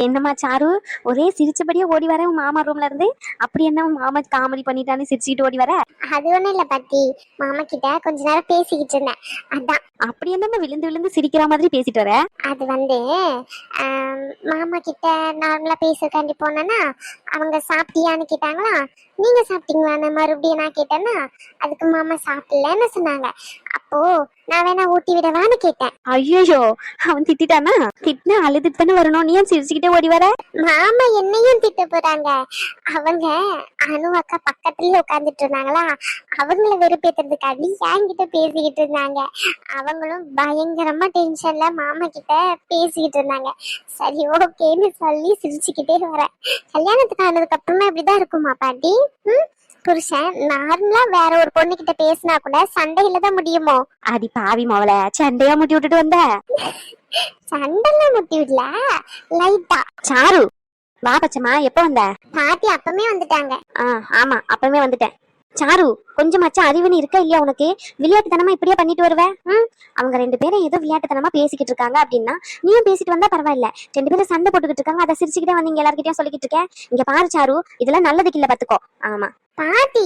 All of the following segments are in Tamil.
என்னம்மா சாரு? ஒரே சிரிச்சபடியே ஓடி வர உன் மாமா ரூம்ல இருந்து? அப்படி என்ன உன் மாமா காமெடி பண்ணிட்டான்னு சிரிச்சுக்கிட்டு ஓடி வர? அது ஒண்ணும் இல்ல பாட்டி. மாமா கிட்ட கொஞ்ச நேரம் பேசிக்கிட்டு இருந்தேன். அதான். அப்படி என்னம்மா விழுந்து விழுந்து சிரிக்கிற மாதிரி பேசிட்டு வர? அது வந்து ஆம், மாமா கிட்ட நார்மலா பேசுறதுக்காண்டி போனேன்னா அவங்க சாப்பிட்டியான்னு கேட்டாங்களா? நீங்க சாப்பிட்டீங்களான்னு மறுபடியும் நான் கேட்டேன்னா அதுக்கு மாமா சாப்பிடலன்னு சொன்னாங்க. அப்போ நான் வேணா ஊட்டி விடவான்னு கேட்டேன். ஐயோ அவன் திட்டானா திட்டினா அழுதுட்டு தானே வரணும். நீ சிரிச்சுக்கிட்டே ஓடி வர? மாமா என்னையும் திட்ட போறாங்க. அவங்க அனு அக்கா பக்கத்துல உட்காந்துட்டு இருந்தாங்களா? அவங்கள வெறுப்பேத்துறதுக்காண்டி என்கிட்ட பேசிக்கிட்டு இருந்தாங்க. அவங்களும் பயங்கரமா டென்ஷன்ல மாமா கிட்ட பேசிக்கிட்டு இருந்தாங்க. சரி ஓகேன்னு சொல்லி சிரிச்சுக்கிட்டே வரேன் கல்யாணத்துக்கு ஆனதுக்கு அப்புறமா இப்படிதான் இருக்குமா பாட்டி? ம்? புருஷன் நார்மலா வேற ஒரு பொண்ணு கிட்ட பேசினா கூட சண்டையில தான் முடியுமோ? அடி பாவி மவள சண்டையா முட்டி விட்டுட்டு வந்த? சண்டைலாம் முட்டி விடல லைட்டா சாரு வா பச்சம்மா எப்ப வந்த? பாட்டி அப்பமே வந்துட்டாங்க. ஆ ஆமா அப்பவே வந்துட்டேன். சாரு கொஞ்சமாச்சும் அறிவுன்னு இருக்கா இல்லையா உனக்கு? விளையாட்டுத்தனமா இப்படியே பண்ணிட்டு வருவ? ம்? அவங்க ரெண்டு பேரும் ஏதோ விளையாட்டுத்தனமா பேசிக்கிட்டு இருக்காங்க அப்படின்னா நீயும் பேசிட்டு வந்தா பரவாயில்ல. ரெண்டு பேரும் சண்டை போட்டுக்கிட்டு இருக்காங்க. அதை சிரிச்சுக்கிட்டே வந்தீங்க எல்லார்கிட்டயும் சொல்லிக்கிட்டு இருக்கேன் இங்க பாரு சாரு இதெல்லாம் நல்லதுக்கு இல்ல பாத்துக்கோ. ஆமா. பாட்டி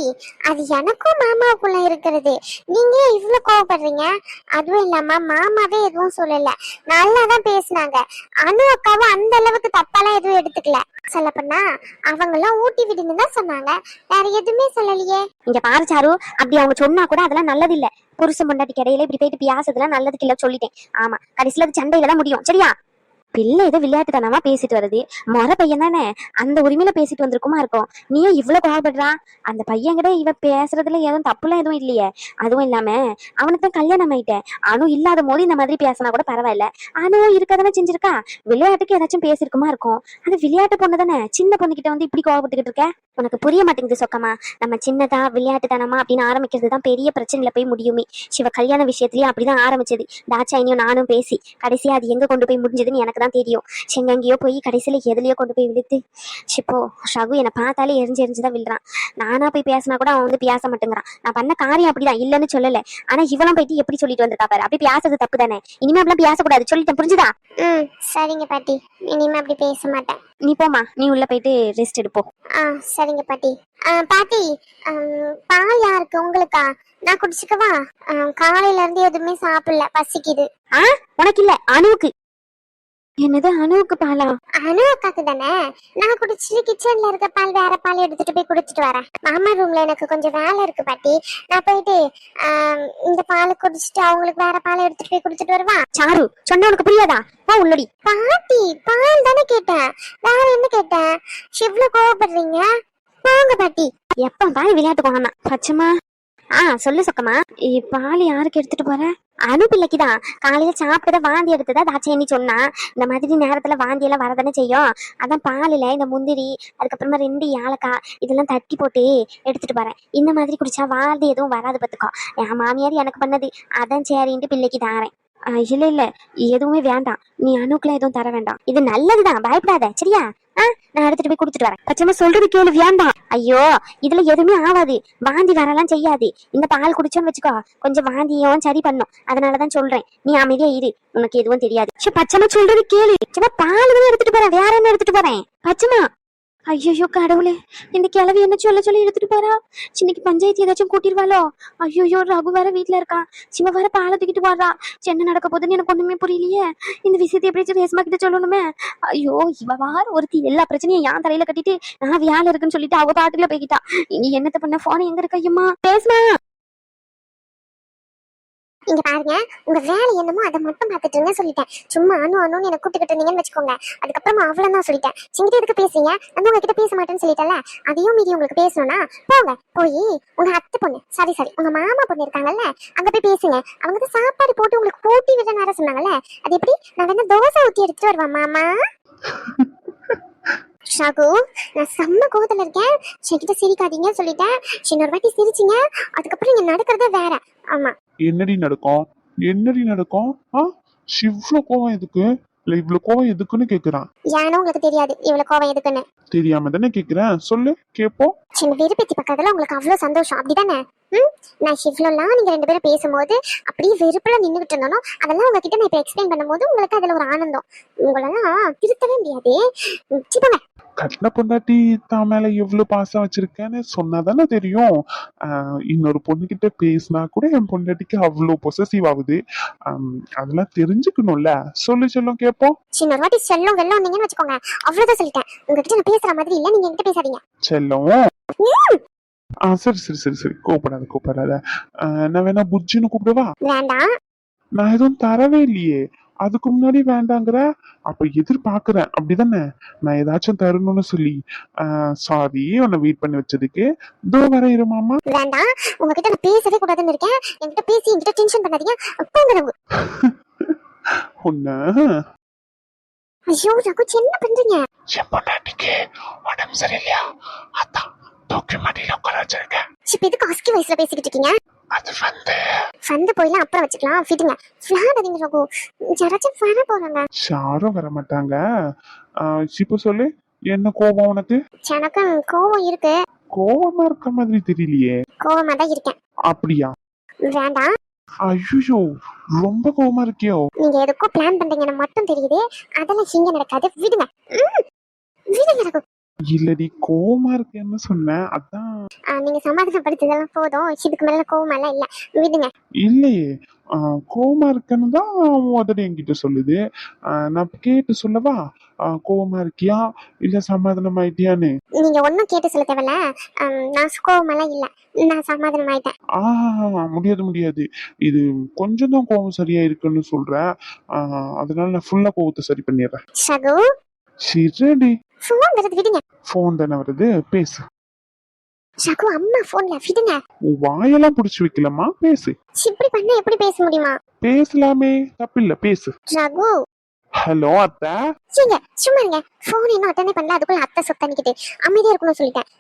அது எனக்கும் மாமாவுக்குள்ள இருக்கிறது. நீங்க இவ்ளோ கோவப்படுறீங்க? அதுவும் இல்லாம மாமாவே எதுவும் சொல்லல. நல்லா தான் பேசுனாங்க. அனு அக்காவும் அந்த அளவுக்கு தப்பாலாம் எதுவும் எடுத்துக்கல. சொல்லப்போனா அவங்களாம் ஊட்டி விடுன்னு தான் சொன்னாங்க. வேற எதுவுமே சொல்லலையே. இங்க பாரு சாரு அப்படி அவங்க சொன்னா கூட அதெல்லாம் நல்லது இல்ல புருஷன் பொண்டாட்டிக்கு இடையில இப்படி போயிட்டு பியாசதுலாம் நல்லதுக்கு இல்ல சொல்லிட்டேன். ஆமா கடைசியில அது சண்டையில தான் முடியும். சரியா? பிள்ளை ஏதோ விளையாட்டுத்தனமா பேசிட்டு வருது. முறை பையன் தானே. அந்த உரிமையில பேசிட்டு வந்திருக்குமா இருக்கும். நீயும் இவ்வளவு கோவப்படுறா? அந்த பையன் கிட்ட இவ பேசுறதுல எதுவும் தப்புலாம் எதுவும் இல்லையே. அதுவும் இல்லாம அவனுக்கு தான் கல்யாணம் ஆயிட்டேன் அணு இல்லாத போது இந்த மாதிரி பேசினா கூட பரவாயில்ல. அணுவும் இருக்கதானே செஞ்சிருக்கா? விளையாட்டுக்கு ஏதாச்சும் பேசிருக்குமா இருக்கும்? அது விளையாட்டு பொண்ணு தானே. சின்ன பொண்ணுகிட்ட வந்து இப்படி கோவப்பட்டுக்கிட்டு இருக்க? உனக்கு புரிய மாட்டேங்குது சொக்கமா. நம்ம சின்னதா விளையாட்டுத்தனமா அப்படின்னு ஆரம்பிக்கிறது தான் பெரிய பிரச்சனையில போய் முடியுமே. சிவ கல்யாண விஷயத்துலயும் அப்படிதான் ஆரம்பிச்சது. தாச்சாயினியும் நானும் பேசி கடைசியா அது எங்க கொண்டு போய் முடிஞ்சதுன்னு எனக்கு தான் தெரியும். செங்கங்கேயோ போய் கடைசியில எதுலயோ கொண்டு போய் விழுத்து சிப்போ ஷகு என்னை பார்த்தாலே எரிஞ்சு எரிஞ்சுதான் விழுறான். நானா போய் பேசினா கூட அவன் வந்து பேச மாட்டேங்கிறான். நான் பண்ண காரியம் அப்படிதான் இல்லைன்னு சொல்லல. ஆனா இவளும் போயிட்டு எப்படி சொல்லிட்டு வந்திருக்கா பாரு. அப்படி பேசுறது தப்பு தானே. இனிமே அப்படிலாம் பேசக்கூடாது. சொல்லிட்டேன் புரிஞ்சுதா? ம் சரிங்க பாட்டி. இனிமே அப்படி பேச மாட்டேன். நீ போமா நீ உள்ள போயிட்டு ரெஸ்ட் எடுப்போம் ஆ சரிங்க பாட்டி. ஆ, பாட்டி பால் யாருக்கு? உங்களுக்கா? நான் குடிச்சுக்கவா? ஆ, காலையில இருந்து எதுவுமே சாப்பிடல. பசிக்குது. உனக்கு இல்ல அணுவுக்கு என்னது அணுவுக்கு பாலா? அனு அக்காக்கு தானே? நான் குடிச்சிட்டு கிச்சன்ல இருக்க பால் வேற பால் எடுத்துட்டு போய் குடிச்சிட்டு வரேன். மாமா ரூம்ல எனக்கு கொஞ்சம் வேலை இருக்கு பாட்டி. நான் போயிட்டு ஆம், இந்த பால் குடிச்சிட்டு அவங்களுக்கு வேற பால் எடுத்துட்டு போய் குடிச்சிட்டு வருவா? சாரு சொன்னா உனக்கு புரியாதா? போ உள்ளடி. பாட்டி பால் தானே கேட்டேன். வேற என்ன கேட்டேன்? இவ்ளோ கோவப்படுறீங்க? போங்க பாட்டி. எப்ப பாரு விளையாட்டு போனா பச்சைமா ஆ சொல்லு சொக்கமா இ- பால் யாருக்கு எடுத்துட்டு போற? அணு பிள்ளைக்கு தான். காலையில சாப்பிட்டத வாந்தி எடுத்ததா தாட்சாயணி சொன்னா. இந்த மாதிரி நேரத்துல வாந்தி எல்லாம் வரதானே செய்யும்? அதான் பாலில இந்த முந்திரி அதுக்கப்புறமா ரெண்டு ஏலக்காய் இதெல்லாம் தட்டி போட்டு எடுத்துட்டு போறேன். இந்த மாதிரி குடிச்சா வாந்தி எதுவும் வராது பார்த்துக்கோ. என் மாமியார் எனக்கு பண்ணது. அதான் சரின்ட்டு பிள்ளைக்கு தாரேன். ஆ, இல்ல இல்ல. எதுவுமே வேண்டாம். நீ அணுக்கெல்லாம் எதுவும் தர வேண்டாம். இது நல்லதுதான். பயப்படாத. சரியா? நான் எடுத்துட்டு போய் கொடுத்துட்டு வரேன். பச்சைமா சொல்றது கேளு வேண்டாம் ஐயோ இதுல எதுவுமே ஆகாது வாந்தி வரலாம் செய்யாது. இந்த பால் குடிச்சோன்னு வச்சுக்கோ கொஞ்சம் வாந்தியும் சரி பண்ணும். அதனாலதான் சொல்றேன். நீ அமைதியா இரு. உனக்கு எதுவும் தெரியாது. சே பச்சைமா சொல்றது கேளு. சும்மா பால் எடுத்துட்டு போறேன் வேற என்ன எடுத்துட்டு போறேன்? பச்சைமா ஐயோ கடவுளே இந்த கிளவி என்ன சொல்ல சொல்லி எடுத்துட்டு போறா? சின்னக்கு பஞ்சாயத்து ஏதாச்சும் கூட்டிடுவாளோ ஐயோ ரகு வேற வீட்டுல இருக்கான் சிவ வேற பாலை தூக்கிட்டு போடுறா என்ன நடக்க போதுன்னு எனக்கு ஒண்ணுமே புரியலையே. இந்த விஷயத்தை எப்படி ரேஸ்மா கிட்ட சொல்லணுமே? ஐயோ இவ வார ஒருத்தி எல்லா பிரச்சனையும் என் தலையில கட்டிட்டு நான் வேலை இருக்குன்னு சொல்லிட்டு அவ பாட்டுல போய்கிட்டா இனி என்னத்த பண்ண? போன எங்க இருக்க ஐயம்மா? பேசுமா இங்க பாருங்க உங்க வேலை என்னமோ அதை மட்டும் பார்த்துட்டு இருங்க சொல்லிட்டேன். சும்மா அனு அனுன்னு என்ன கூப்பிட்டுக்கிட்டு இருந்தீங்கன்னு வச்சுக்கோங்க. அதுக்கப்புறமா அவ்வளவுதான் சொல்லிட்டேன். சிங்கிட்ட எதுக்கு பேசுறீங்க? நான் உங்ககிட்ட பேச மாட்டேன்னு சொல்லிட்டல அதையும் மீறி உங்களுக்கு பேசணும்னா போங்க போய் உங்க அத்தை பொண்ணு சாரி சாரி உங்க மாமா பொண்ணு இருக்காங்கல்ல அங்க போய் பேசுங்க. அவங்க தான் சாப்பாடு போட்டு உங்களுக்கு போட்டி விட நேரம் சொன்னாங்கல்ல அது எப்படி? நான் வேணா தோசை ஊத்தி எடுத்துட்டு வருவா மாமா. ஷாகு நான் செம்ம கோவத்துல இருக்கேன். என்கிட்ட சிரிக்காதீங்க சொல்லிட்டேன். இன்னொரு வாட்டி சிரிச்சிங்க. அதுக்கப்புறம் நீங்கள் நடக்கிறதே வேற. ஆமா. என்னடி நடக்கும்? என்னடி நடக்கும்? ஆ? இவ்ளோ கோவம் எதுக்கு? இல்ல இவ்ளோ கோவம் எதுக்குன்னு கேக்குறான். ஏன்னு உங்களுக்கு தெரியாது இவ்வளவு கோவம் எதுக்குன்னு. தெரியாம தானே கேக்குறேன். சொல்லு கேப்போம். சின்ன வெறுப்பேத்தி பக்கத்துல உங்களுக்கு அவ்வளவு சந்தோஷம். அப்படிதானே? நான் ஷிஃப்லலாம் நீங்க ரெண்டு பேரும் பேசும்போது அப்படியே வெறுப்புல நின்றுகிட்டு இருந்தோம் அதெல்லாம் உங்ககிட்ட நான் இப்போ எக்ஸ்பிளைன் பண்ணும்போது உங்களுக்கு அதுல ஒரு ஆனந்தம். உங்களெல்லாம் திருத்தவே முடியாது ம், சி, போங்க கட்டின பொண்டாட்டி தான் மேல எவ்வளவு பாசம் வச்சிருக்கேன்னு சொன்னாதானே தெரியும். இன்னொரு பொண்ணுகிட்ட பேசினா கூட என் பொண்டாட்டிக்கு அவ்வளோ பொசசிவ் ஆகுது. அதெல்லாம் தெரிஞ்சுக்கணும்ல. சொல்லி சொல்லும் கேட்போம் சின்ன ஒரு வாட்டி செல்லம் வெள்ளம் வந்தீங்கன்னு வச்சுக்கோங்க. அவ்வளவுதான் சொல்லிட்டேன். உங்ககிட்ட நான் பேசுற மாதிரி இல்ல நீங்க என்கிட்ட பேசாதீங்க. செல்லம். ஆ சரி சரி சரி சரி. கூப்பிடாத கூப்பிடாத. நான் வேணா புஜ்ஜின்னு கூப்பிடவா? வேண்டாம் நான் எதுவும் தரவே இல்லையே. அதுக்கு முன்னாடி வேண்டாங்கிற? அப்ப எதிர்பார்க்கறேன். அப்படிதானே? நான் ஏதாச்சும் தரணும்னு சொல்லி. சாரி உன்னை வெயிட் பண்ணி வச்சதுக்கு. இதோ வர இருமாமா வேண்டாம் உங்ககிட்ட நான் பேசவே கூடாதுன்னு இருக்கேன். என்கிட்ட பேசி என்கிட்ட டென்ஷன் பண்ணாதீங்க. உன்ன? ஐயோ ரகு என்ன பண்றீங்க? என் பொண்டாட்டிக்கு உடம்பு சரியில்லையா? அதான். தூக்கி மாட்டியில உட்கார வச்சிருக்கேன் இப்ப எதுக்கு அஸ்கி வயசுல பேசிக்கிட்டு இருக்கீங்க அது வந்து வந்து போயெல்லாம் அப்புறம் வச்சுக்கலாம் ஃபிட்டுங்க விளையாடாதீங்க ரகு யாராச்சும் வர போறாங்க யாரும் வர மாட்டாங்க இப்ப சொல்லு என்ன கோபம் உனக்கு எனக்கும் கோவம் இருக்கு கோபமா இருக்க மாதிரி தெரியலையே கோவமா தான் இருக்கேன் அப்படியா வேண்டாம் ஐயோ ரொம்ப கோபமா இருக்கியோ நீங்க எதுக்கோ பிளான் பண்றீங்கன்னு மட்டும் தெரியுது அதெல்லாம் இங்க நடக்காது விடுங்க விடுங்க ரகு இல்லடி கோவமா இருக்கேன்னு சொன்னேன். அதான். நீங்க சமாதானப்படுத்துதெல்லாம் போதும். இதுக்கு மேல கோவம் எல்லாம் இல்ல. விடுங்க. இல்லையே. கோவமா இருக்கேன்னு தான் உதடி என்கிட்ட சொல்லுது. நான் கேட்டு சொல்லவா? கோவமா இருக்கியா? இல்ல சமாதானம் ஆயிட்டியான்னு? நீங்க ஒன்னும் கேட்டு சொல்ல தேவையில்ல. நான் கோவம் எல்லாம் இல்ல. நான் சமாதானம் ஆயிட்டேன். ஆஹ் முடியாது முடியாது. இது கொஞ்சம் தான் கோவம் சரியா இருக்குன்னு சொல்றேன் அதனால நான் ஃபுல்லா கோவத்தை சரி பண்ணிடுறேன். சகு. சரிடி போன் வருது விடுங்க. ஃபோன் தானே வருது? பேசு. சகு அம்மா போன்ல விடுங்க. உன் வாயெல்லாம் புடிச்சு வைக்கலாமா பேசு. இப்படி பண்ணா எப்படி பேச முடியுமா? பேசலாமே தப்பில்ல பேசு. ரகு. ஹலோ அத்தை. சரிங்க சும்மா இருங்க. போன் இன்னும் அட்டனே பண்ணல அதுக்குள்ள அத்தை சொத்தனிக்கிட்டு அமைதியா இருக்கணும்னு சொல்லிட்டேன்.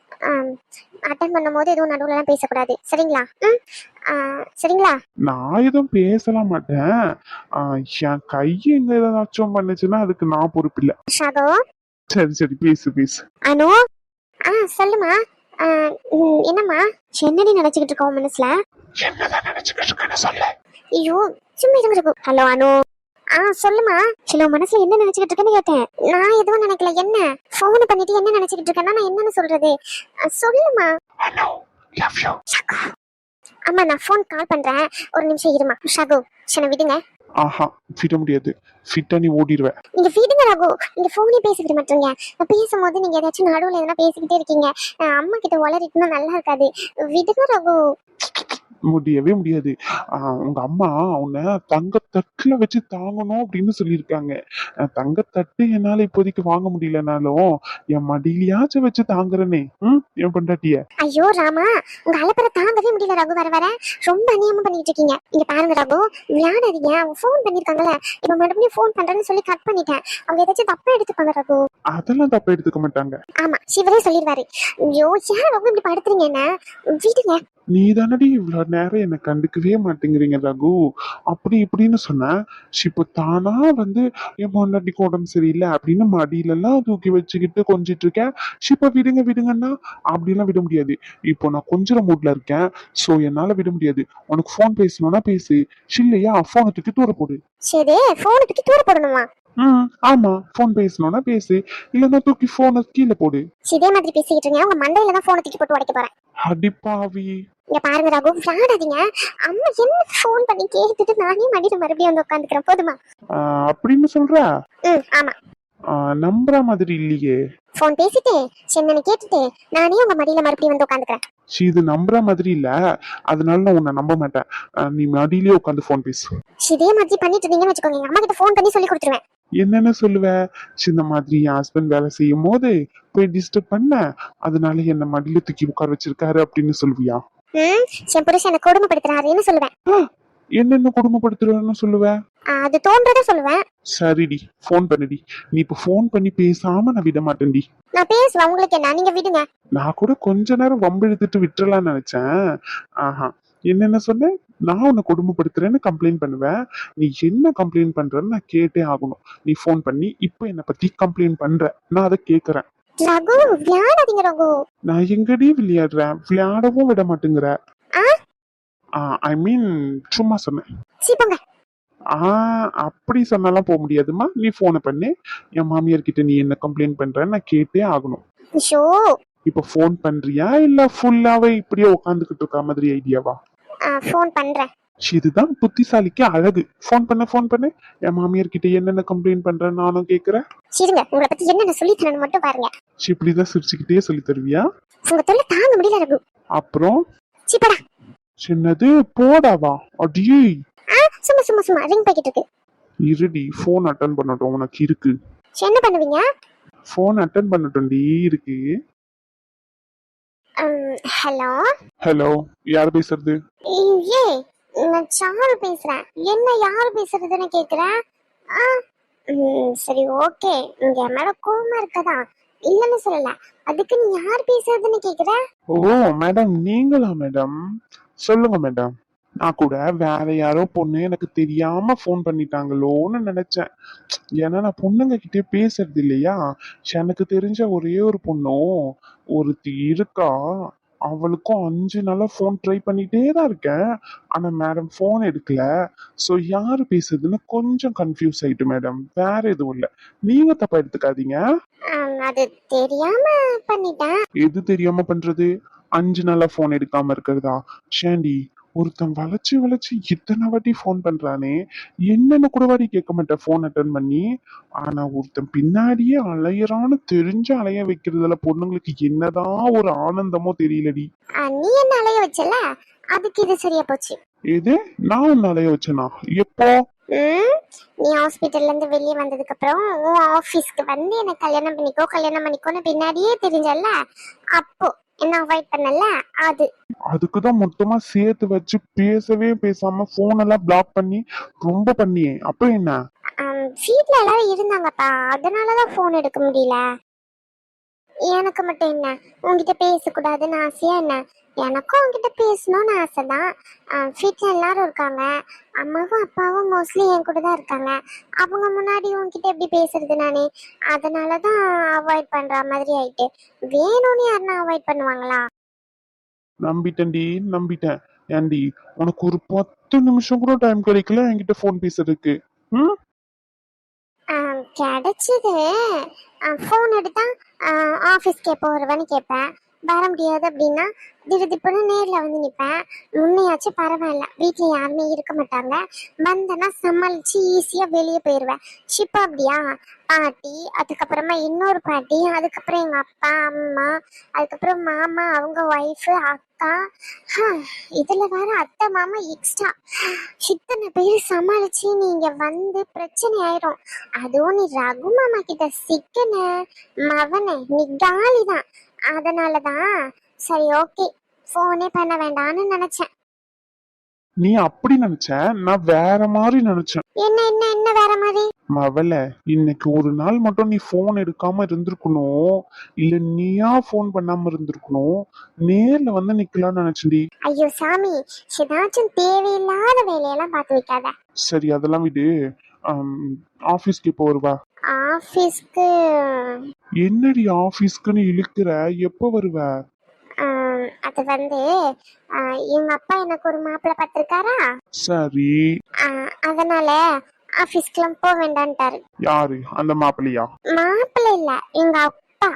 அட்டன் பண்ணும்போது எதுவும் நடுவுல எல்லாம் பேசக்கூடாது. சரிங்களா? சரிங்களா? நான் எதுவும் பேசலாம் மாட்டேன். என் கை எங்க ஏதாச்சும் பண்ணுச்சுன்னா அதுக்கு நான் பொறுப்பில்லை. சகு சரி சரி பேசு பேசு அனு? ஆ சொல்லுமா. ஆ, ம், என்னம்மா? என்னடி நினைச்சுக்கிட்டு இருக்கோம் மனசுல? என்னதான் நினைச்சுக்கிட்டு இருக்கேன்னு சொல்ல. ஐயோ சும்மா இருங்க ரகு. ஹலோ அனு. ஆ சொல்லுமா. சில மனசுல என்ன நினைச்சுக்கிட்டு இருக்கேன்னு கேட்டேன். நான் எதுவும் நினைக்கல. என்ன? ஃபோன் பண்ணிட்டு என்ன நினைச்சுக்கிட்டு இருக்கேன்னா நான் என்னன்னு சொல்றது? ஆ, சொல்லுமா. ஹலோ லவ் யூ அம்மா நான் ஃபோன் கால் பண்றேன். ஒரு நிமிஷம் இருமா. ஷகு சரி விடுங்க. ஆஹா ஃபிட்ட முடியாது. ஃபிட்டா நீ ஓடிடுவ நீங்க விடுங்க ரகு. நீங்க போனே பேசிக்கிட்டு மாட்டீங்க பேசும்போது நீங்க ஏதாச்சும் நடுவுல எதனா பேசிக்கிட்டே இருக்கீங்க. அம்மா கிட்ட உளறிட்டுனா நல்லா இருக்காது. விடுங்க ரகு. முடியவே முடியாது. உங்க அம்மா உன்னை தங்கத்தட்டுல வச்சு தாங்கணும் அப்படின்னு சொல்லியிருக்காங்க. தங்கத்தட்டு என்னால இப்போதைக்கு வாங்க முடியலனாலும் என் மடியிலயாச்சும் வச்சு தாங்குறனே. ம் என் பொண்டாட்டிய. ஐயோ ராமா உங்க அலப்பற தாங்கவே முடியல ரகு வர வர. ரொம்ப அநியாயமா பண்ணிட்டு இருக்கீங்க. இங்க பாருங்க ரகு விளையாடாதீங்க. அவங்க ஃபோன் பண்ணிருக்காங்கல்ல. இப்ப மறுபடியும் ஃபோன் பண்றேன்னு சொல்லி கட் பண்ணிட்டேன். அவங்க ஏதாச்சும் தப்பா எடுத்துப்பாங்க ரகு. அதெல்லாம் தப்பா எடுத்துக்க மாட்டாங்க. ஆமா சிவரே சொல்லிடுவாரு ஐயோ ஏன் ரகு இப்படி படுத்துறீங்க என்ன? விடுங்க. நீ தானடி இவ்வளோ நேரம் என்னை கண்டுக்கவே மாட்டேங்கிறீங்க ரகு. அப்படி இப்படின்னு சொன்ன இப்போ தானா வந்து என் பொண்டாட்டிக்கு உடம்பு சரியில்லை? அப்படின்னு மடியிலலாம் தூக்கி வச்சுக்கிட்டு கொஞ்சிட்டு இருக்கேன். இப்போ விடுங்க விடுங்கன்னா அப்படிலாம் விட முடியாது. இப்போ நான் கொஞ்சம் மூட்ல இருக்கேன். ஸோ என்னால் விட முடியாது. உனக்கு ஃபோன் பேசணும்னா பேசு. இல்லையா? ஃபோனை தூக்கி தூர போடு. சரி ஃபோனை தூக்கி தூர போடணுமா? ம் ஆமா ஃபோன் பேசணும்னா பேசு. இல்லைன்னா தூக்கி ஃபோனை கீழே போடு. இதே மாதிரி பேசிக்கிட்டு இருங்க உங்க மண்டையில தான் போனை தூக்கி போட்டு உடைக்க போறேன். அடிப்பாவி இங்க பாருங்க ரகு விளையாடாதீங்க. அம்மா என்ன ஃபோன் பண்ணி கேட்டுட்டு நானே மடியில மறுபடியும் வந்து உட்காந்துக்கிறேன். போதுமா? அப்படின்னு சொல்ற? ம் ஆமா. நம்புற மாதிரி இல்லையே. ஃபோன் பேசிட்டு சென்னனை கேட்டுட்டு நானே உங்க மடியில மறுபடியும் வந்து உட்காந்துக்கிறேன். சி இது நம்புற மாதிரி இல்ல. அதனால நான் உன்னை நம்ப மாட்டேன். நீ மடியிலே உட்காந்து ஃபோன் பேசு. இதே மாதிரி பண்ணிட்டு இருந்தீங்கன்னு வச்சுக்கோங்க. எங்க அம்மா கிட்ட ஃபோன் பண்ணி சொல்லி கொடுத்துருவேன். என்னென்ன சொல்லுவ? சின்ன மாதிரி என் ஹஸ்பண்ட் வேலை செய்யும் போது போய் டிஸ்டர்ப் பண்ண. அதனால என்ன மடியில தூக்கி உட்கார வச்சிருக்காரு அப்படின்னு சொல்லுவியா? என் புருஷன் என்ன கொடுமைப்படுத்துறாருன்னு சொல்லுவேன். என்னென்ன குடும்பப்படுத்துறன்னு சொல்லுவ? அது தோன்றத சொல்லுவேன். சரிடி ஃபோன் பண்ணுடி. நீ இப்ப ஃபோன் பண்ணி பேசாம நான் விட மாட்டேன்டி. நான் பேசுவேன் உங்களுக்கு என்ன? நீங்க விடுங்க. நான் கூட கொஞ்ச நேரம் வம்பு இழுத்துட்டு விட்டுறலாம்னு நினைச்சேன். ஆஹா. என்னென்ன சொன்ன? நான் உன்னை கொடுமைப்படுத்துறேன்னு கம்ப்ளைண்ட் பண்ணுவேன். நீ என்ன கம்ப்ளைண்ட் பண்றன்னு நான் கேட்டே ஆகணும். நீ ஃபோன் பண்ணி இப்போ என்னை பத்தி கம்ப்ளைண்ட் பண்ற. நான் அதை கேக்குறேன். ரகு விளையாடாதீங்க ரகு. நான் எங்கடி விளையாடுறேன்? விளையாடவும் விட மாட்டேங்கிற. ஐ மீன் சும்மா சொன்னேன். சீ போங்க. ஆ அப்படி சொன்னாலாம் போக முடியாதும்மா. நீ ஃபோனை பண்ணு. என் மாமியார் கிட்ட நீ என்ன கம்ப்ளைண்ட் பண்றேன்னு நான் கேட்டே ஆகணும். ஷோ இப்போ ஃபோன் பண்றியா? இல்ல ஃபுல்லாவே இப்படியே உட்காந்துக்கிட்டு இருக்க மாதிரி ஐடியாவா ஃபோன் பண்றேன். இதுதான் புத்திசாலிக்கு அழகு. ஃபோன் பண்ண ஃபோன் பண்ணு. என் மாமியார் கிட்ட என்னென்ன கம்ப்ளைண்ட் பண்றேன் நானும் கேக்குறேன். சரிங்க உங்களை பத்தி என்னென்ன சொல்லித்தரேன்னு மட்டும் பாருங்க. இப்படிதான் சிரிச்சுக்கிட்டே சொல்லி தருவியா? உங்க தொல்லை தாங்க முடியல ரகு. அப்புறம்? சீப்படா சின்னது போடாவா அடியே. சும்மா சும்மா சும்மா ரிங் பாக்கெட் இருக்கு. இருடி ஃபோன் அட்டன் பண்ணட்டும் உனக்கு இருக்கு. என்ன பண்ணுவீங்க? ஃபோன் அட்டன் பண்ணட்டும்டி இருக்கு. ஹலோ? ஹலோ யார் பேசுறது? ஏ நான் சாரு பேசுறேன். என்ன யாரு பேசுறதுன்னு கேக்குறேன்? சரி ஓகே. இங்க மேல கோவமா இருக்கதா? இல்லன்னு சொல்லல. அதுக்கு நீ யார் பேசுறதுன்னு கேக்குற? ஓ மேடம் நீங்களா மேடம் சொல்லுங்க மேடம் நான் கூட வேற யாரோ பொண்ணு எனக்கு தெரியாம ஃபோன் பண்ணிட்டாங்களோன்னு நினைச்சேன். ஏன்னா நான் பொண்ணுங்க கிட்டே பேசுறது இல்லையா? எனக்கு தெரிஞ்ச ஒரே ஒரு பொண்ணும் ஒருத்தி இருக்கா. அவளுக்கும் அஞ்சு நாளா ஃபோன் ட்ரை பண்ணிட்டே தான் இருக்கேன். ஆனா மேடம் ஃபோன் எடுக்கல. ஸோ யாரு பேசுறதுன்னு கொஞ்சம் கன்ஃபியூஸ் ஆயிட்டு மேடம் வேற எதுவும் இல்லை. நீங்க தப்பா எடுத்துக்காதீங்க. அது தெரியாம பண்ணிட்டேன் எது தெரியாம பண்றது? அஞ்சு நாளா போன் எடுக்காம இருக்கிறதா? ஷேண்டி ஒருத்தன் வளைச்சு வளைச்சு இத்தனை வாட்டி ஃபோன் பண்றானே? என்னன்னு கூட வாட்டி கேட்க மாட்டேன் ஃபோன் அட்டன் பண்ணி. ஆனா ஒருத்தன் பின்னாடியே அலையறான்னு தெரிஞ்சு அலைய வைக்கிறதுல பொண்ணுங்களுக்கு என்னதான் ஒரு ஆனந்தமோ தெரியலடி. நீ என்ன அலைய வச்சல அதுக்கு இது சரியா போச்சு. எது? நான் ஒன்னு அலைய வச்சேனா? எப்போ? நீ ஹாஸ்பிட்டல்ல இருந்து வெளியே வந்ததுக்கு அப்புறம் உன் ஆபீஸ்க்கு வந்து என்ன கல்யாணம் பண்ணிக்கோ கல்யாணம் பண்ணிக்கோன்னு பின்னாடியே தெரிஞ்சல அப்போ. என்ன அவாய்ட் பண்ணல? அது. அதுக்குதான் மொத்தமா சேர்த்து வச்சு பேசவே பேசாம போன் எல்லாம் பிளாக் பண்ணி ரொம்ப பண்ணியே. அப்ப என்ன? வீட்ல எல்லாரும் இருந்தாங்கப்பா. அதனாலதான் ஃபோன் எடுக்க முடியல. எனக்கு மட்டும் என்ன? உன்கிட்ட பேசக்கூடாதுன்னு ஆசையா என்ன? எனக்கும் உன்கிட்ட பேசணும்னு ஆசைதான். ஆம், வீட்ல எல்லாரும் இருக்காங்க. அம்மாவும் அப்பாவும் மோஸ்ட்லி என் கூட தான் இருக்காங்க. அவங்க முன்னாடி உன்கிட்ட எப்படி பேசுறது நானே? அதனாலதான் அவாய்ட் பண்ற மாதிரி ஆயிட்டு. வேணும்னு யாருன்னா அவாய்ட் பண்ணுவாங்களா? நம்பிட்டேன்டி நம்பிட்டேன். ஏன்டி உனக்கு ஒரு பத்து நிமிஷம் கூட டைம் கிடைக்கல என்கிட்ட ஃபோன் பேசுறதுக்கு. ம்? கிடைச்சது. ஃபோன் எடுத்தா ஆஃபீஸ்க்கு எப்போ வருவேன்னு கேட்பேன் வர முடியாது அப்படின்னா திடுதிப்புன்னு நேரில் வந்து நிற்பேன் முன்னையாச்சும் பரவாயில்ல. வீட்டில் யாருமே இருக்க மாட்டாங்க. வந்தேன்னா சமாளித்து ஈஸியாக வெளியே போயிடுவேன் ஷிப்பா அப்படியா? பாட்டி அதுக்கப்புறமா இன்னொரு பாட்டி அதுக்கப்புறம் எங்கள் அப்பா அம்மா அதுக்கப்புறம் மாமா அவங்க ஒய்ஃபு அக்கா. இதில் வேற அத்தை மாமா எக்ஸ்ட்ரா இத்தனை பேர் சமாளிச்சு நீங்க வந்து பிரச்சனை ஆயிரும். அதுவும் நீ ரகு மாமா கிட்ட சிக்கன மவனே நீ காலிதான் அதனாலதான். சரி ஓகே. போனே பண்ண வேண்டாம்னு நினைச்சேன். நீ அப்படி நினைச்ச? நான் வேற மாதிரி நினைச்சேன். என்ன என்ன என்ன வேற மாதிரி? மவல இன்னைக்கு ஒரு நாள் மட்டும் நீ ஃபோன் எடுக்காம இருந்திருக்கணும். இல்ல நீயா ஃபோன் பண்ணாம இருந்திருக்கணும். நேர்ல வந்து நிக்கலாம்னு நினைச்சேன்டி. ஐயோ சாமி ஏதாச்சும் தேவையில்லாத வேலையெல்லாம் பார்த்து வைக்காத. சரி அதெல்லாம் விடு. ஆபீஸ்க்கு எப்போ வருவா ஆஃபீஸ்க்கு. என்னடி ஆபீஸ்க்குன்னு இழுக்கிற? எப்போ வருவ? அது வந்து எங்க அப்பா எனக்கு ஒரு மாப்பிள்ளை பார்த்திருக்காரா சரி. அதனால ஆஃபீஸ்க்குலாம் போக வேண்டான்ட்டாரு. யாரு? அந்த மாப்பிள்ளையா? மாப்பிள்ளை இல்ல எங்க அப்பா.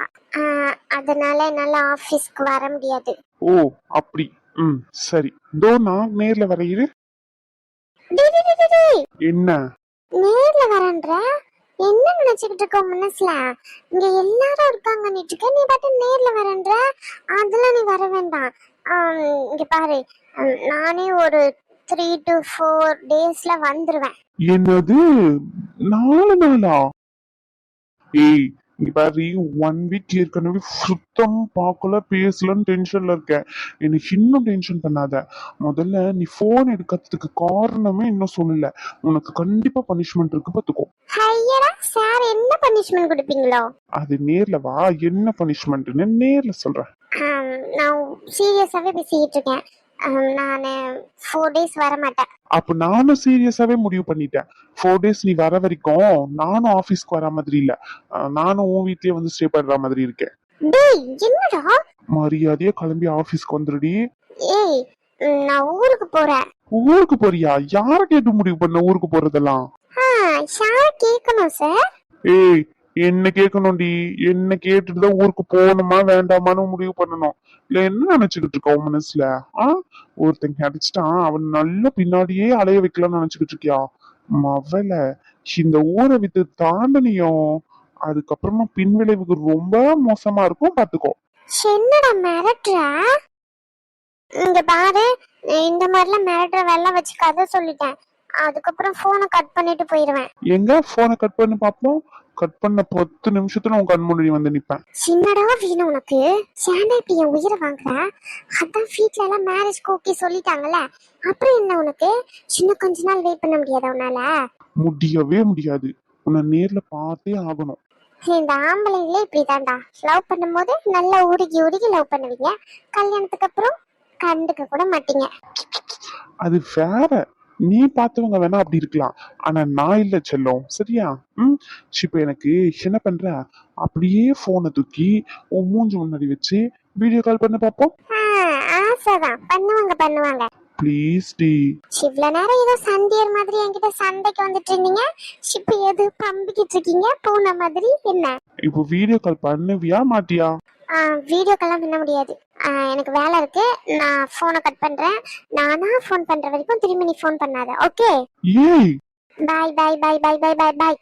அதனால என்னால ஆபீஸ்க்கு வர முடியாது. ஓ அப்படி. ம் சரி. இதோ நான் நேர்ல வரையிரு. என்ன? நேர்ல வரேன்ற? என்ன நினைச்சுக்கிட்டு இருக்க மனசுல? இங்க எல்லாரும் இருக்காங்க நீட்டுக்க. நீ பாட்டு நேர்ல வரேன்ற. அதெல்லாம் நீ வர வேண்டாம். இங்க பாரு. நானே ஒரு த்ரீ டு ஃபோர் டேஸ்ல வந்துருவேன். என்னது? நாலு நாளா? ஏய் இங்க பாரு ஒன் வீக் ஏற்கனவே சுத்தம் பார்க்கல பேசலன்னு டென்ஷன்ல இருக்கேன். எனக்கு இன்னும் டென்ஷன் பண்ணாத. முதல்ல நீ போன் எடுக்கிறதுக்கு காரணமே இன்னும் சொல்லல. உனக்கு கண்டிப்பா பனிஷ்மெண்ட் இருக்கு பாத்துக்கோ சார் என்ன பனிஷ்மெண்ட் கொடுப்பீங்களோ? அது நேர்ல வா என்ன பனிஷ்மெண்ட்னு நேர்ல சொல்றேன். நான் சீரியஸாவே பேசிக்கிட்டு இருக்கேன். நான் ஃபோர் டேஸ் வர மாட்டேன் அப்ப நானும் சீரியஸாவே முடிவு பண்ணிட்டேன். ஃபோர் டேஸ் நீ வர வரைக்கும் நானும் ஆபீஸ்க்கு வர மாதிரி இல்ல. நானும் உன் வீட்லயே வந்து ஸ்டே பண்ற மாதிரி இருக்கேன். டேய் என்னடா? மரியாதையா கிளம்பி ஆபீஸ்க்கு வந்துடுடி ஏய் நான் ஊருக்கு போறேன். ஊருக்கு போறியா? யார கேட்டு முடிவு பண்ண ஊருக்கு போறதெல்லாம்? யார் கேட்கணும் சார் ஏய் என்ன கேட்கணும்டி? என்ன கேட்டுட்டு தான் ஊருக்கு போகணுமா வேண்டாமான்னு முடிவு பண்ணணும். இல்ல என்ன நினைச்சுக்கிட்டு இருக்க உன் மனசுல? ஆ? ஒருத்தன் கிடைச்சிட்டான் அவன் நல்ல பின்னாடியே அலைய வைக்கலாம்னு நினைச்சுக்கிட்டு இருக்கியா? மவல இந்த ஊரை விட்டு தாண்டனியும் அதுக்கப்புறமா பின்விளைவுக்கு ரொம்ப மோசமா இருக்கும் பாத்துக்கோ. என்னடா மிரட்டுற? இங்க பாரு இந்த மாதிரிலாம் மிரட்டுற வேலை வச்சு கதை சொல்லிட்டேன். அதுக்கப்புறம் போனை கட் பண்ணிட்டு போயிடுவேன் எங்க? போனை கட் பண்ணி பாப்போம். கட் பண்ண பத்து நிமிஷத்துல உன் கண் முன்னாடி வந்து நிப்பேன். சின்னடா வேணும் உனக்கு? ஏன்டா இப்படி என் உயிரை வாங்குற? அதான் வீட்ல எல்லாம் மேரேஜ் ஓகே சொல்லிட்டாங்கல்ல. அப்புறம் என்ன உனக்கு? சின்ன கொஞ்ச நாள் வெயிட் பண்ண முடியாதா உன்னால? முடியவே முடியாது. உன்னை நேர்ல பார்த்தே ஆகணும். இந்த ஆம்பளைங்களே இப்படிதான்டா. லவ் பண்ணும்போது நல்லா உருகி உருகி லவ் பண்ணுவீங்க. கல்யாணத்துக்கு அப்புறம் கண்டுக்க கூட மாட்டீங்க. அது வேற. நீ பார்த்தவங்க வேணா அப்படி இருக்கலாம். ஆனா நான் இல்ல செல்லம். சரியா? ம்? இப்ப எனக்கு என்ன பண்ற? அப்படியே போனை தூக்கி உன் மூஞ்சி முன்னாடி வச்சு வீடியோ கால் பண்ண பாப்போம். ஆசைதான். பண்ணுவாங்க பண்ணுவாங்க. ப்ளீஸ் டி. இவ்வளவு நேரம் ஏதோ சண்டியர் மாதிரி என்கிட்ட சண்டைக்கு வந்துட்டு இருந்தீங்க. இப்ப எது பம்பிக்கிட்டு இருக்கீங்க? பூனை மாதிரி என்ன? இப்போ வீடியோ கால் பண்ணுவியா மாட்டியா? வீடியோ கால்லாம் பண்ண முடியாது. எனக்கு வேலை இருக்கு. நான் போனை கட் பண்றேன். நானா ஃபோன் பண்ற வரைக்கும் திரும்பி நீ ஃபோன் பண்ணாத. ஓகே பாய் பாய் பாய் பாய் பாய் பாய் பாய்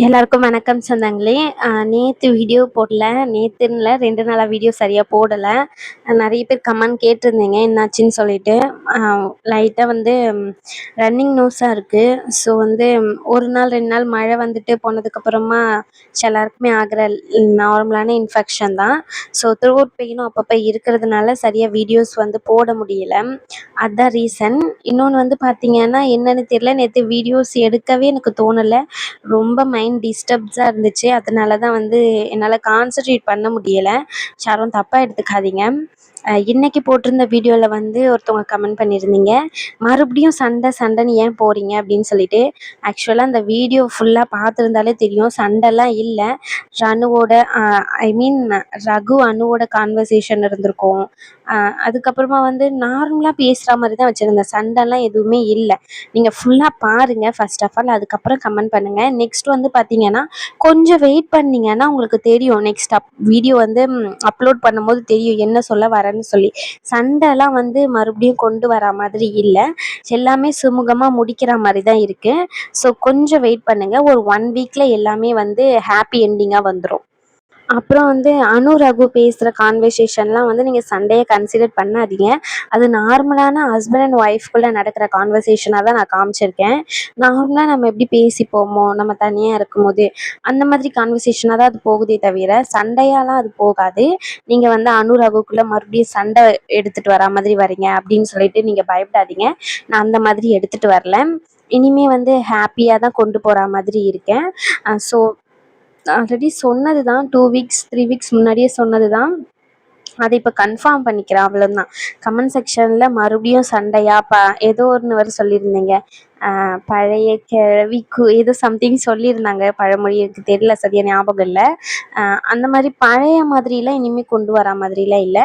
எல்லாருக்கும் வணக்கம் சொந்தங்களே. நேற்று வீடியோ போடல. நேற்றுன்னுல ரெண்டு நாளாக வீடியோ சரியாக போடலை. நிறைய பேர் கமெண்ட் கேட்டிருந்தீங்க. என்னாச்சுன்னு சொல்லிட்டு. லைட்டாக வந்து ரன்னிங் நோஸாக இருக்குது ஸோ வந்து ஒரு நாள் ரெண்டு நாள் மழை வந்துட்டு போனதுக்கப்புறமா எல்லாருக்குமே ஆகிற நார்மலான இன்ஃபெக்ஷன் தான். ஸோ த்ரோட் பெயினும் அப்பப்போ இருக்கிறதுனால சரியாக வீடியோஸ் வந்து போட முடியல. அதுதான் ரீசன் இன்னொன்று வந்து பார்த்தீங்கன்னா என்னென்னு தெரியல. நேற்று வீடியோஸ் எடுக்கவே எனக்கு தோணலை. ரொம்ப மைண்ட் டிஸ்டர்ப்ஸாக இருந்துச்சு. அதனால தான் வந்து என்னால் கான்சன்ட்ரேட் பண்ண முடியலை. யாரும் தப்பாக எடுத்துக்காதீங்க. அஹ் இன்னைக்கு போட்டிருந்த வீடியோவில் வந்து ஒருத்தவங்க கமெண்ட் பண்ணியிருந்தீங்க. மறுபடியும் சண்டை சண்டைன்னு ஏன் போகிறீங்க அப்படின்னு சொல்லிட்டு ஆக்சுவலாக அந்த வீடியோ ஃபுல்லாக பார்த்துருந்தாலே தெரியும். சண்டைலாம் இல்லை. ரனுவோட ஐ மீன் ரகு அனுவோட கான்வர்சேஷன் இருந்திருக்கும். அதுக்கப்புறமா வந்து நார்மலாக பேசுகிற மாதிரி தான் வச்சுருந்தேன். சண்டைலாம் எதுவுமே இல்லை. நீங்கள் ஃபுல்லாக பாருங்கள் ஃபர்ஸ்ட் ஆஃப் ஆல் அதுக்கப்புறம் கமெண்ட் பண்ணுங்கள் நெக்ஸ்ட் வந்து பார்த்தீங்கன்னா கொஞ்சம் வெயிட் பண்ணிங்கன்னா உங்களுக்கு தெரியும். நெக்ஸ்ட் அப் வீடியோ வந்து அப்லோட் பண்ணும்போது தெரியும். என்ன சொல்ல வர வரேன்னு சொல்லி. சண்டைலாம் வந்து மறுபடியும் கொண்டு வர மாதிரி இல்லை. எல்லாமே சுமூகமாக முடிக்கிற மாதிரி தான் இருக்குது ஸோ கொஞ்சம் வெயிட் பண்ணுங்கள் ஒரு ஒன் வீக்கில் எல்லாமே வந்து ஹாப்பி என்டிங்காக வந்துடும் அப்புறம் வந்து அனு ரகு பேசுகிற கான்வர்சேஷன்லாம் வந்து நீங்கள் சண்டையை கன்சிடர் பண்ணாதீங்க. அது நார்மலான ஹஸ்பண்ட் அண்ட் ஒய்ஃப்குள்ளே நடக்கிற கான்வர்சேஷனாக தான் நான் காமிச்சிருக்கேன். நார்மலாக நம்ம எப்படி பேசிப்போமோ நம்ம தனியாக இருக்கும்போது அந்த மாதிரி கான்வர்சேஷனாக தான் அது போகுதே தவிர சண்டையாலாம் அது போகாது. நீங்கள் வந்து அனு ரகுக்குள்ளே மறுபடியும் சண்டை எடுத்துகிட்டு வரா மாதிரி வரீங்க அப்படின்னு சொல்லிட்டு நீங்கள் பயப்படாதீங்க. நான் அந்த மாதிரி எடுத்துகிட்டு வரல. இனிமே வந்து ஹாப்பியாக தான் கொண்டு போகிற மாதிரி இருக்கேன். ஸோ ஆல்ரெடி சொன்னது தான் டூ வீக்ஸ் த்ரீ வீக்ஸ் முன்னாடியே சொன்னது தான் அதை இப்போ கன்ஃபார்ம் பண்ணிக்கிறேன் அவ்வளோதான் கமெண்ட் செக்ஷனில் மறுபடியும் சண்டையா ப ஏதோ ஒன்று வர சொல்லியிருந்தீங்க. பழைய கிழவிக்கு ஏதோ சம்திங் சொல்லியிருந்தாங்க. பழமொழி எனக்கு தெரியல சரியாக ஞாபகம் இல்லை. அந்த மாதிரி பழைய மாதிரிலாம் இனிமேல் கொண்டு வர மாதிரிலாம் இல்லை.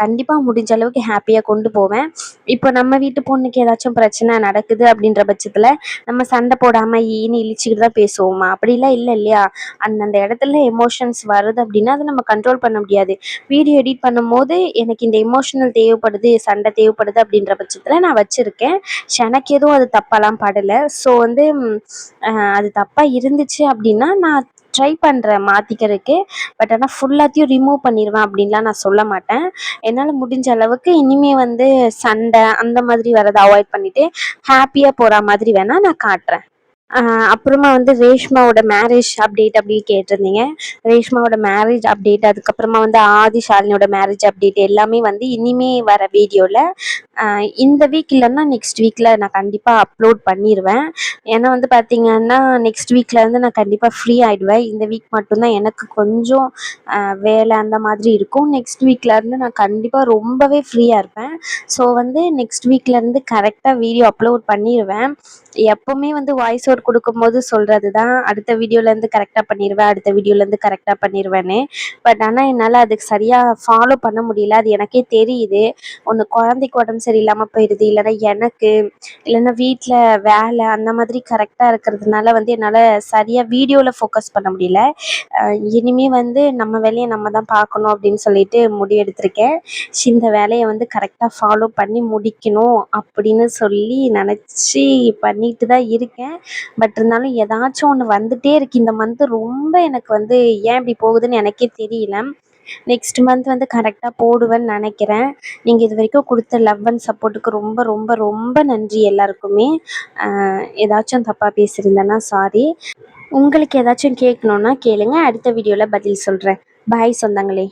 கண்டிப்பாக முடிஞ்ச அளவுக்கு ஹாப்பியாக கொண்டு போவேன். இப்போ நம்ம வீட்டு பொண்ணுக்கு ஏதாச்சும் பிரச்சனை நடக்குது அப்படின்ற பட்சத்தில் நம்ம சண்டை போடாமல் ஈன்னு இழிச்சிக்கிட்டு தான் பேசுவோமா? அப்படிலாம் இல்லை இல்லையா? அந்தந்த இடத்துல எமோஷன்ஸ் வருது அப்படின்னா அதை நம்ம கண்ட்ரோல் பண்ண முடியாது. வீடியோ எடிட் பண்ணும்போது எனக்கு இந்த எமோஷனல் தேவைப்படுது சண்டை தேவைப்படுது அப்படின்ற பட்சத்தில் நான் வச்சுருக்கேன். எனக்கு எதுவும் அது தப்பாக தப்பாலாம் படலை. ஸோ வந்து அது தப்பாக இருந்துச்சு அப்படின்னா நான் ட்ரை பண்ணுறேன் மாற்றிக்கிறதுக்கு பட் ஆனால் ஃபுல்லாத்தையும் ரிமூவ் பண்ணிடுவேன் அப்படின்லாம் நான் சொல்ல மாட்டேன். என்னால் முடிஞ்ச அளவுக்கு இனிமே வந்து சண்டை அந்த மாதிரி வரதை அவாய்ட் பண்ணிவிட்டு ஹாப்பியாக போகிற மாதிரி வேணால் நான் காட்டுறேன். அப்புறமா வந்து ரேஷ்மாவோட மேரேஜ் அப்டேட் அப்படி கேட்டிருந்தீங்க. ரேஷ்மாவோட மேரேஜ் அப்டேட் அதுக்கப்புறமா வந்து ஆதி ஷாலினியோட மேரேஜ் அப்டேட் எல்லாமே வந்து இனிமே வர வீடியோவில் இந்த வீக் இல்லைன்னா நெக்ஸ்ட் வீக்கில் நான் கண்டிப்பாக அப்லோட் பண்ணிடுவேன் ஏன்னா வந்து பார்த்தீங்கன்னா நெக்ஸ்ட் வீக்கில் வந்து நான் கண்டிப்பாக ஃப்ரீ ஆகிடுவேன் இந்த வீக் மட்டும்தான் எனக்கு கொஞ்சம் வேலை அந்த மாதிரி இருக்கும். நெக்ஸ்ட் வீக்லேருந்து நான் கண்டிப்பாக ரொம்பவே ஃப்ரீயாக இருப்பேன். ஸோ வந்து நெக்ஸ்ட் வீக்லேருந்து கரெக்டாக வீடியோ அப்லோட் பண்ணிடுவேன் எப்போவுமே வந்து வாய்ஸ் ஓவர் சப்போர்ட் கொடுக்கும்போது சொல்கிறது தான் அடுத்த வீடியோலேருந்து கரெக்டாக பண்ணிடுவேன் அடுத்த வீடியோலேருந்து கரெக்டாக பண்ணிடுவேன்னு பட் ஆனால் என்னால் அதுக்கு சரியாக ஃபாலோ பண்ண முடியல அது எனக்கே தெரியுது. ஒன்று குழந்தைக்கு உடம்பு சரியில்லாமல் போயிடுது இல்லைன்னா எனக்கு இல்லைன்னா வீட்டில் வேலை அந்த மாதிரி கரெக்டாக இருக்கிறதுனால வந்து என்னால் சரியாக வீடியோவில் ஃபோக்கஸ் பண்ண முடியல. இனிமேல் வந்து நம்ம வேலையை நம்ம தான் பார்க்கணும் அப்படின்னு சொல்லிட்டு முடிவெடுத்திருக்கேன். இந்த வேலையை வந்து கரெக்டாக ஃபாலோ பண்ணி முடிக்கணும் அப்படின்னு சொல்லி நினச்சி பண்ணிட்டு தான் இருக்கேன். பட் இருந்தாலும் ஏதாச்சும் ஒன்று வந்துட்டே இருக்கு. இந்த மந்த்து ரொம்ப எனக்கு வந்து ஏன் இப்படி போகுதுன்னு எனக்கே தெரியல. நெக்ஸ்ட் மந்த் வந்து கரெக்டாக போடுவேன்னு நினைக்கிறேன். நீங்கள் இது வரைக்கும் கொடுத்த லவ் அண்ட் சப்போர்ட்டுக்கு ரொம்ப ரொம்ப ரொம்ப நன்றி எல்லாருக்குமே. ஏதாச்சும் தப்பாக பேசியிருந்தேன்னா சாரி உங்களுக்கு ஏதாச்சும் கேட்கணுன்னா கேளுங்க. அடுத்த வீடியோவில் பதில் சொல்கிறேன் பாய் சொந்தங்களே.